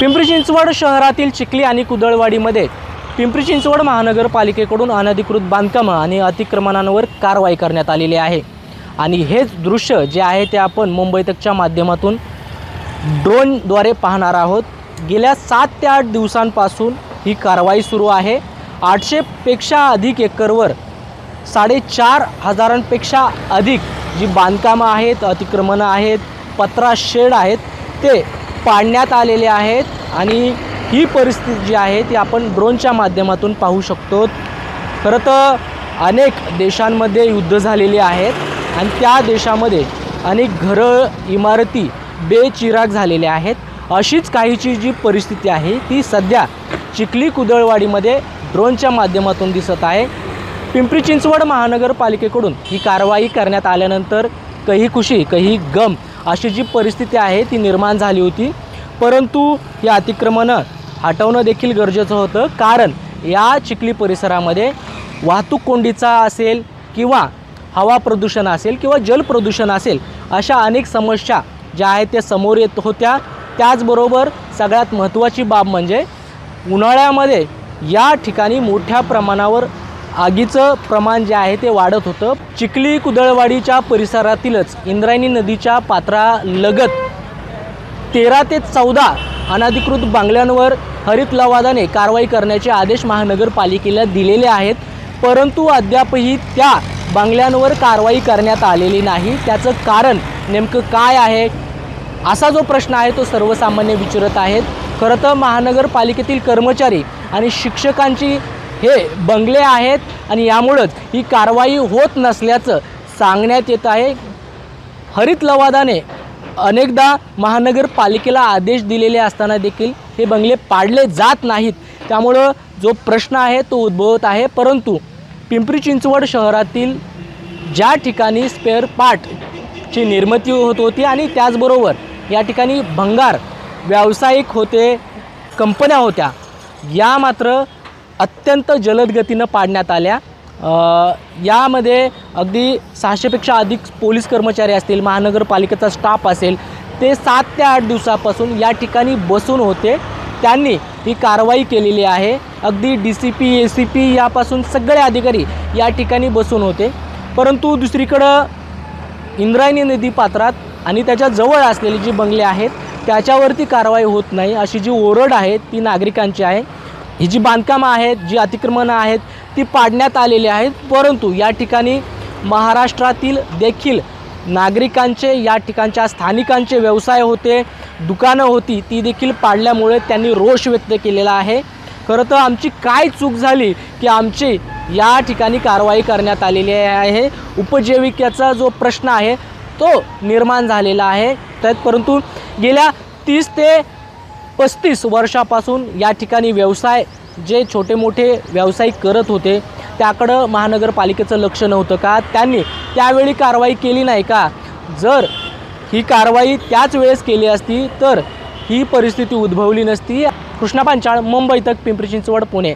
पिंपरी चिंचवड शहरातील चिखली आणि कुदळवाडीमध्ये पिंपरी चिंचवड महानगरपालिकेकडून अनधिकृत बांधकामं आणि अतिक्रमणांवर कारवाई करण्यात आलेली आहे. आणि हेच दृश्य जे आहे ते आपण मुंबई तकच्या माध्यमातून ड्रोनद्वारे पाहणार आहोत. गेल्या सात ते आठ दिवसांपासून ही कारवाई सुरू आहे. आठशेपेक्षा अधिक एकरवर साडेचार हजारांपेक्षा अधिक जी बांधकामं आहेत अतिक्रमणं आहेत पत्रा शेड आहेत ते पाडण्यात आलेले आहेत आणि ही परिस्थिती जी आहे ती आपण ड्रोनच्या माध्यमातून पाहू शकतो. खरं तर अनेक देशांमध्ये युद्ध झालेली आहेत आणि त्या देशामध्ये अनेक घरं इमारती बेचिराग झालेल्या आहेत. अशीच काहीची जी परिस्थिती आहे ती सध्या चिखली कुदळवाडीमध्ये ड्रोनच्या माध्यमातून दिसत आहे. पिंपरी चिंचवड महानगरपालिकेकडून ही कारवाई करण्यात आल्यानंतर कही खुशी कही गम अशी जी परिस्थिती आहे ती निर्माण झाली होती. परंतु या अतिक्रमणं हटवणं देखील गरजेचं होतं. कारण या चिखली परिसरामध्ये वाहतूक कोंडीचा असेल किंवा हवा प्रदूषण असेल किंवा जल प्रदूषण असेल अशा अनेक समस्या ज्या आहेत त्या समोर येत होत्या. त्याचबरोबर सगळ्यात महत्त्वाची बाब म्हणजे उन्हाळ्यामध्ये या ठिकाणी मोठ्या प्रमाणावर आगीचं प्रमाण जे आहे ते वाढत होतं. चिखली कुदळवाडीच्या परिसरातीलच इंद्रायणी नदीच्या पात्रालगत तेरा ते चौदा अनधिकृत बांगल्यांवर हरित लवादाने कारवाई करण्याचे आदेश महानगरपालिकेला दिलेले आहेत. परंतु अद्यापही त्या बांगल्यांवर कारवाई करण्यात आलेली नाही. त्याचं कारण नेमकं काय आहे? असा जो प्रश्न आहे तो सर्वसामान्य विचारत आहेत. खरं तर महानगरपालिकेतील कर्मचारी आणि शिक्षकांची हे बंगले आहेत आणि यामुळंच ही कारवाई होत नसल्याचं सांगण्यात येत आहे. हरित लवादाने अनेकदा महानगरपालिकेला आदेश दिलेले असताना देखील हे बंगले पाडले जात नाहीत. त्यामुळं जो प्रश्न आहे तो उद्भवत आहे. परंतु पिंपरी चिंचवड शहरातील ज्या ठिकाणी स्पेअर पार्टची निर्मिती होत होती आणि त्याचबरोबर या ठिकाणी भंगार व्यावसायिक होते कंपन्या होत्या या मात्र अत्यंत जलद गतीनं पाडण्यात आल्या. यामध्ये अगदी सहाशेपेक्षा अधिक पोलीस कर्मचारी असतील महानगरपालिकेचा स्टाफ असेल ते सात ते आठ दिवसापासून या ठिकाणी बसून होते. त्यांनी ही कारवाई केलेली आहे. अगदी D C P A C P यापासून सगळे अधिकारी या ठिकाणी बसून होते. परंतु दुसरीकडं इंद्रायणी नदी पात्रात आणि त्याच्याजवळ असलेली जी बंगले आहेत त्याच्यावरती कारवाई होत नाही. अशी जी ओरड आहे ती नागरिकांची आहे. ही जी बांधकामं आहेत जी अतिक्रमणं आहेत ती पाडण्यात आलेली आहेत. परंतु या ठिकाणी महाराष्ट्रातील देखील नागरिकांचे या ठिकाणच्या स्थानिकांचे व्यवसाय होते दुकानं होती ती देखील पाडल्यामुळे त्यांनी रोष व्यक्त केलेला आहे. खरं तर आमची काय चूक झाली की आमची या ठिकाणी कारवाई करण्यात आलेली आहे. उपजीविकेचा जो प्रश्न आहे तो निर्माण झालेला आहे. त्यात परंतु गेल्या तीस ते पस्तीस वर्षापासून या ठिकाणी व्यवसाय जे छोटे मोठे व्यावसायिक करत होते त्याकडं महानगरपालिकेचं लक्ष नव्हतं का? त्यांनी त्यावेळी कारवाई केली नाही का? जर ही कारवाई त्याच वेळेस केली असती तर ही परिस्थिती उद्भवली नसती. कृष्णा पांचाळ मुंबई तक पिंपरी चिंचवड पुणे.